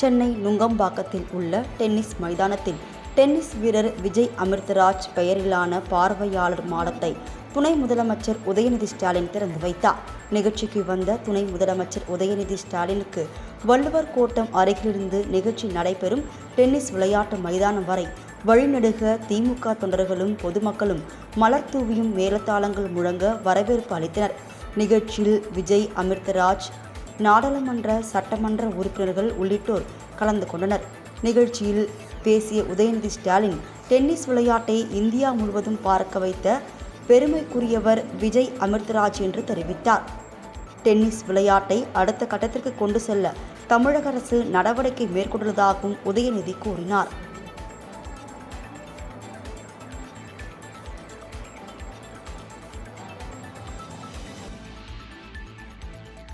சென்னை நுங்கம்பாக்கத்தில் உள்ள டென்னிஸ் மைதானத்தில் டென்னிஸ் வீரர் விஜய் அமிர்தராஜ் பெயரிலான பார்வையாளர் மாடத்தை துணை முதலமைச்சர் உதயநிதி ஸ்டாலின் திறந்து வைத்தார். நிகழ்ச்சிக்கு வந்த துணை முதலமைச்சர் உதயநிதி ஸ்டாலினுக்கு வள்ளுவர் கோட்டம் அருகிலிருந்து நிகழ்ச்சி நடைபெறும் டென்னிஸ் விளையாட்டு மைதானம் வரை வழிநெடுக திமுக தொண்டர்களும் பொதுமக்களும் மலர் தூவியும் மேலத்தாளங்கள் முழங்க வரவேற்பு அளித்தனர். நிகழ்ச்சியில் விஜய் அமிர்தராஜ் நாடாளுமன்ற சட்டமன்ற உறுப்பினர்கள் உள்ளிட்டோர் கலந்து கொண்டனர். நிகழ்ச்சியில் பேசிய உதயநிதி ஸ்டாலின் டென்னிஸ் விளையாட்டை இந்தியா முழுவதும் பார்க்க வைத்த பெருமைக்குரியவர் விஜய் அமிர்தராஜ் என்று தெரிவித்தார். டென்னிஸ் விளையாட்டை அடுத்த கட்டத்திற்கு கொண்டு செல்ல தமிழக அரசு நடவடிக்கை மேற்கொண்டுள்ளதாகவும் உதயநிதி கூறினார்.